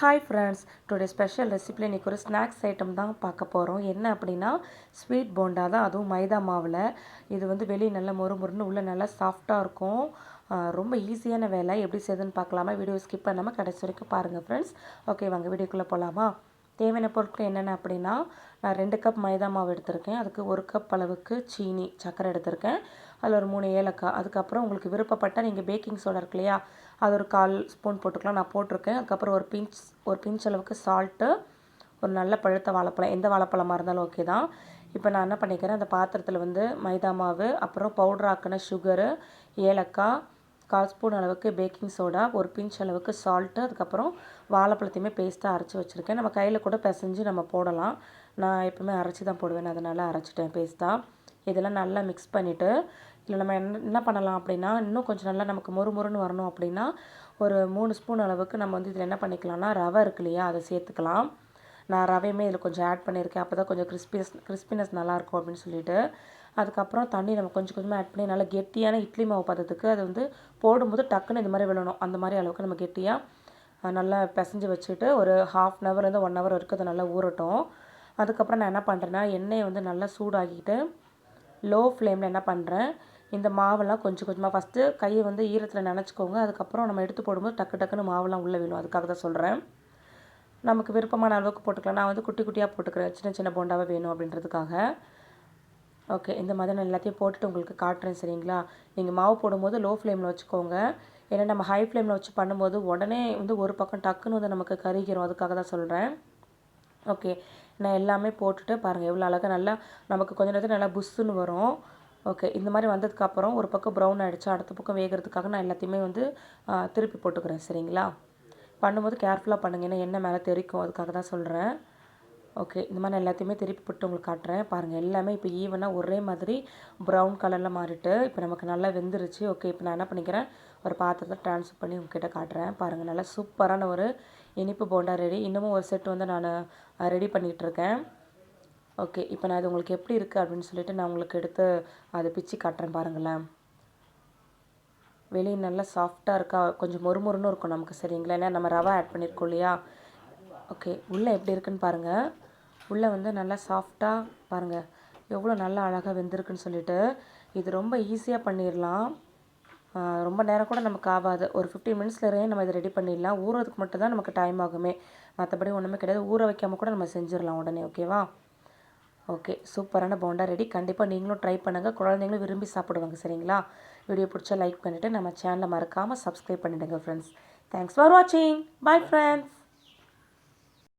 Hi friends today special ரெசிபியில் இன்றைக்கி ஒரு ஸ்நாக்ஸ் ஐட்டம் தான் பார்க்க போகிறோம் என்ன அப்படின்னா ஸ்வீட் போண்டா தான். அதுவும் மைதா மாவில். இது வந்து வெளியே நல்லா மொறு மொறுன்னு உள்ளே நல்லா சாஃப்டாக இருக்கும். ரொம்ப ஈஸியான வேலை. எப்படி செய்யுதுன்னு பார்க்கலாமா? வீடியோ ஸ்கிப் பண்ணாமல் கடைசி வரைக்கும் பாருங்கள் ஃப்ரெண்ட்ஸ் ஓகே வாங்க வீடியோக்குள்ளே போகலாமா தேவையான பொருட்கள் என்னென்ன அப்படின்னா நான் ரெண்டு கப் மைதா மாவு எடுத்திருக்கேன். அதுக்கு ஒரு கப் அளவுக்கு சீனி சர்க்கரை எடுத்திருக்கேன். அதில் ஒரு மூணு ஏலக்காய். அதுக்கப்புறம் உங்களுக்கு விருப்பப்பட்டால் நீங்கள் பேக்கிங் சோடா இருக்கு இல்லையா அது ஒரு கால் ஸ்பூன் போட்டுக்கலாம். நான் போட்டிருக்கேன். அதுக்கப்புறம் ஒரு பிஞ்ச் ஒரு பிஞ்ச் அளவுக்கு சால்ட்டு ஒரு நல்ல பழுத்த வாழைப்பழம். எந்த வாழைப்பழமாக இருந்தாலும் ஓகே தான். இப்போ நான் என்ன பண்ணிக்கிறேன் அந்த பாத்திரத்தில் வந்து மைதா மாவு அப்புறம் பவுடர் ஆக்கின சுகரு ஏலக்காய் கால் ஸ்பூன் அளவுக்கு பேக்கிங் சோடா ஒரு பிஞ்ச் அளவுக்கு சால்ட்டு அதுக்கப்புறம் வாழைப்பழத்தையுமே பேஸ்ட்டாக அரைச்சி வச்சுருக்கேன். நம்ம கையில் கூட பிசைஞ்சு நம்ம போடலாம். நான் எப்பவுமே அரைச்சி தான் போடுவேன். அதனால் அரைச்சிட்டேன் பேஸ்ட்டாக இதெல்லாம் நல்லா மிக்ஸ் பண்ணிவிட்டு இல்லை நம்ம என்ன என்ன பண்ணலாம் அப்படின்னா இன்னும் கொஞ்சம் நல்லா நமக்கு மொறு மொறுன்னு வரணும் அப்படின்னா ஒரு மூணு ஸ்பூன் அளவுக்கு நம்ம வந்து இதில் என்ன பண்ணிக்கலாம்னா ரவை இருக்கு இல்லையா அதை சேர்த்துக்கலாம். நான் ரவையுமே இதில் கொஞ்சம் ஆட் பண்ணியிருக்கேன். அப்போ தான் கொஞ்சம் கிறிஸ்பினஸ் கிறிஸ்பினஸ் நல்லாயிருக்கும் அப்படின்னு சொல்லிட்டு. அதுக்கப்புறம் தண்ணி நம்ம கொஞ்சம் கொஞ்சமாக ஆட் பண்ணி நல்லா கெட்டியான இட்லி மாவு பதத்துக்கு அது வந்து போடும்போது டக்குன்னு இந்த மாதிரி விழணும். அந்த மாதிரி அளவுக்கு நம்ம கெட்டியாக நல்லா பிசைஞ்சு வச்சுட்டு ஒரு ஹாஃப் அன் ஹவர்லேருந்து ஒன் ஹவர் வரைக்கும் அது நல்லா ஊறட்டும். அதுக்கப்புறம் நான் என்ன பண்ணுறேன்னா எண்ணெயை வந்து நல்லா சூடாக்கிட்டு லோ ஃப்ளேமில் என்ன பண்ணுறேன் இந்த மாவெல்லாம் கொஞ்சம் கொஞ்சமாக ஃபஸ்ட்டு கையை வந்து ஈரத்தில் நினச்சிக்கோங்க. அதுக்கப்புறம் நம்ம எடுத்து போடும்போது டக்கு டக்குன்னு மாவெல்லாம் உள்ளே விழும். அதுக்காக தான் சொல்கிறேன் நமக்கு விருப்பமான அளவுக்கு போட்டுக்கலாம். நான் வந்து குட்டி குட்டியாக போட்டுக்கிறேன். சின்ன சின்ன போண்டாவே வேணும் அப்படின்றதுக்காக. ஓகே இந்த மாதிரி நான் எல்லாத்தையும் போட்டுட்டு உங்களுக்கு காட்டுறேன் சரிங்களா? நீங்கள் மாவு போடும்போது லோ ஃப்ளேமில் வச்சுக்கோங்க. ஏன்னா நம்ம ஹை ஃப்ளேமில் வச்சு பண்ணும்போது உடனே வந்து ஒரு பக்கம் டக்குன்னு வந்து நமக்கு கருகிரும். அதுக்காக தான் சொல்கிறேன் ஓகே நான் எல்லாமே போட்டுட்டு பாருங்கள் எவ்வளோ அழகாக நல்லா நமக்கு கொஞ்ச நேரத்தில் நல்லா புஷ்ஷுன்னு வரும். ஓகே இந்த மாதிரி வந்ததுக்கப்புறம் ஒரு பக்கம் ப்ரௌன் ஆகிடுச்சு அடுத்த பக்கம் வேகிறதுக்காக நான் எல்லாத்தையுமே வந்து திருப்பி போட்டுக்கிறேன் சரிங்களா? பண்ணும்போது கேர்ஃபுல்லாக பண்ணுங்கள் ஏன்னா எண்ணெய் மேலே தெறிக்கும் அதுக்காக தான் சொல்கிறேன் ஓகே இந்த மாதிரி எல்லாத்தையுமே திருப்பி போட்டு உங்களுக்கு காட்டுறேன். பாருங்கள் எல்லாமே இப்போ ஈவனாக ஒரே மாதிரி ப்ரௌன் கலரில் மாறிட்டு இப்போ நமக்கு நல்லா வெந்துருச்சு. ஓகே இப்போ நான் என்ன பண்ணிக்கிறேன்? ஒரு பாத்திரத்தை ட்ரான்ஸ்ஃபர் பண்ணி உங்ககிட்ட காட்டுறேன். பாருங்கள் நல்லா சூப்பரான ஒரு இனிப்பு போண்டா ரெடி இன்னமும் ஒரு செட் வந்து நான் ரெடி இருக்கேன். ஓகே இப்போ நான் இது உங்களுக்கு எப்படி இருக்குது அப்படின்னு சொல்லிட்டு நான் உங்களுக்கு எடுத்து அதை பிச்சு காட்டுறேன் பாருங்களேன். வெளியே நல்லா சாஃப்டாக இருக்கா? கொஞ்சம் மொறுமொறுன்னு இருக்கும் நமக்கு சரிங்களா? ஏன்னா நம்ம ரவா ஆட் பண்ணியிருக்கோம் இல்லையா? ஓகே உள்ளே எப்படி இருக்குன்னு பாருங்கள் உள்ளே வந்து நல்லா சாஃப்டாக பாருங்கள் எவ்வளோ நல்லா அழகாக வெந்திருக்குன்னு சொல்லிட்டு இது ரொம்ப ஈஸியாக பண்ணிடலாம் ரொம்ப நேரம் கூட நமக்கு ஆகாது. ஒரு ஃபிஃப்டீன் மினிட்ஸ்லேயே நம்ம இதை ரெடி பண்ணிடலாம் ஊறுறதுக்கு மட்டும் தான் நமக்கு டைம் ஆகுமே. மற்றபடி ஒன்றுமே கிடையாது. ஊற வைக்காம கூட நம்ம செஞ்சிடலாம் உடனே ஓகேவா ஓகே சூப்பரான போண்டா ரெடி கண்டிப்பாக நீங்களும் ட்ரை பண்ணுங்கள் குழந்தைங்களும் விரும்பி சாப்பிடுவாங்க சரிங்களா? வீடியோ பிடிச்சா லைக் பண்ணிவிட்டு நம்ம சேனலை மறக்காமல் சப்ஸ்கிரைப் பண்ணிவிடுங்க ஃப்ரெண்ட்ஸ் தேங்க்ஸ் ஃபார் வாட்சிங் பாய் ஃப்ரெண்ட்ஸ்